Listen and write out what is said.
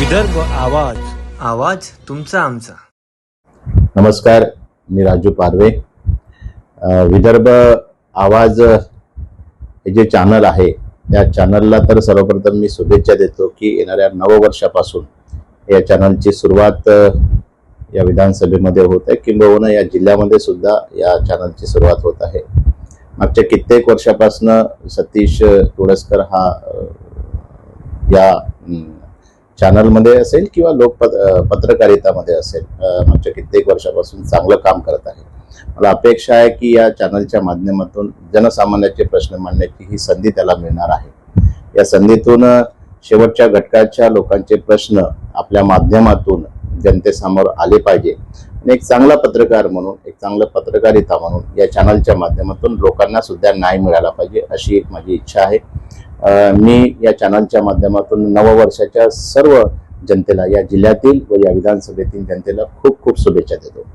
विदर्भ आवाज आवाज तुमचा आमचा. नमस्कार मी राजू पारवे. विदर्भ आवाज हे जे चॅनल आहे त्या चॅनलला तर सर्वप्रथम मी शुभेच्छा देतो की येणाऱ्या नववर्षापासून या चॅनलची सुरुवात या विधानसभेमध्ये होत आहे. किंबहुना या जिल्ह्यामध्ये सुद्धा या चॅनलची सुरुवात होत आहे. मागच्या कित्येक वर्षापासून सतीश तोडसकर हा या चॅनलमध्ये असेल किंवा लोक पत्रकारितामध्ये असेल मागच्या कित्येक वर्षापासून चांगलं काम करत आहे. मला अपेक्षा आहे की या चॅनलच्या माध्यमातून जनसामान्याचे प्रश्न मांडण्याची ही संधी त्याला मिळणार आहे. या संधीतून शेवटच्या घटकाच्या लोकांचे प्रश्न आपल्या माध्यमातून जनतेसमोर आले पाहिजे. आणि एक चांगला पत्रकार म्हणून एक चांगलं पत्रकारिता म्हणून या चॅनलच्या माध्यमातून लोकांना सुद्धा न्याय मिळाला पाहिजे अशी एक माझी इच्छा आहे. मी या चॅनलच्या माध्यमातून नववर्षाच्या सर्व जनतेला या जिल्ह्यातील व या विधानसभेतील जनतेला खूप खूप शुभेच्छा देतो.